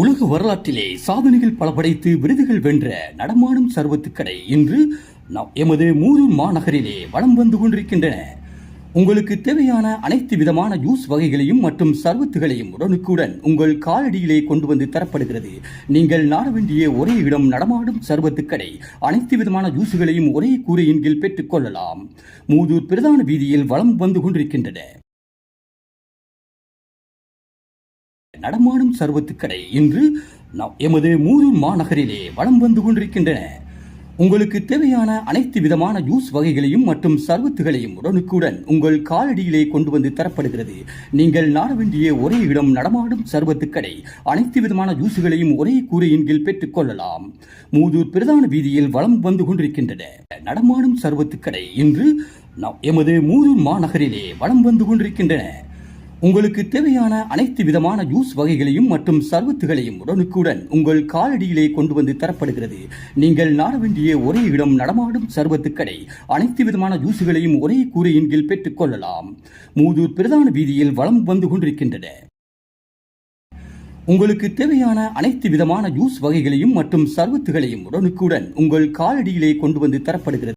உலக வரலாற்றிலே சாதனைகள் பல படைத்து விருதுகள் வென்ற நடமாடும் சர்வத்துக்கடை இன்று நம் எமது மூதூர் மாநகரிலே வளம் வந்து கொண்டிருக்கின்றன. உங்களுக்கு தேவையான அனைத்து விதமான ஜூஸ் வகைகளையும் மற்றும் சர்வத்துகளையும் உடனுக்குடன் உங்கள் காலடியிலே கொண்டு வந்து தரப்படுகிறது. நீங்கள் நாட வேண்டிய ஒரே இடம் நடமாடும் சர்வத்துக்கடை. அனைத்து விதமான ஜூஸுகளையும் ஒரே கூரையின் கீழ் பெற்றுக்கொள்ளலாம் மூதூர் பிரதான வீதியில் வளம் வந்து கொண்டிருக்கின்றன. நடமாடும் சர்வத்து இன்று நம் எமது மூதூர் மாநகரிலே வலம் வந்து கொண்டிருக்கின்றன. உங்களுக்கு தேவையான அனைத்து விதமான ஜூஸ் வகைகளையும் மற்றும் சர்வத்துகளையும் உடனுக்குடன் உங்கள் காலடியிலே கொண்டு வந்து தரப்படுகிறது. நீங்கள் நாட வேண்டிய ஒரே இடம் நடமாடும் சர்வத்து கடை அனைத்து விதமான ஜூஸுகளையும் ஒரே கூரையின் கீழ் பெற்றுக் கொள்ளலாம். மூதூர் பிரதான வீதியில் வளம் வந்து கொண்டிருக்கின்றன. நடமாடும் சர்வத்து கடை இன்று நம் எமது மூதூர் மாநகரிலே வலம் வந்து கொண்டிருக்கின்றன. உங்களுக்கு தேவையான அனைத்து விதமான ஜூஸ் வகைகளையும் மற்றும் சர்வத்துகளையும் உடனுக்குடன் உங்கள் காலடியிலே கொண்டு வந்து தரப்படுகிறது. நீங்கள் நாட வேண்டிய ஒரே இடம் நடமாடும் சர்வத்து கடை அனைத்து விதமான ஜூஸுகளையும் ஒரே கூரையின் கீழ் பெற்றுக் கொள்ளலாம். மூதூர் பிரதான வீதியில் வளம் வந்து கொண்டிருக்கின்றன. உங்களுக்கு தேவையான அனைத்து விதமான ஜூஸ் வகைகளையும் மற்றும் சர்வத்துகளையும் உடனுக்குடன் உங்கள் காலடியிலே கொண்டு வந்து தரப்படுகிறது.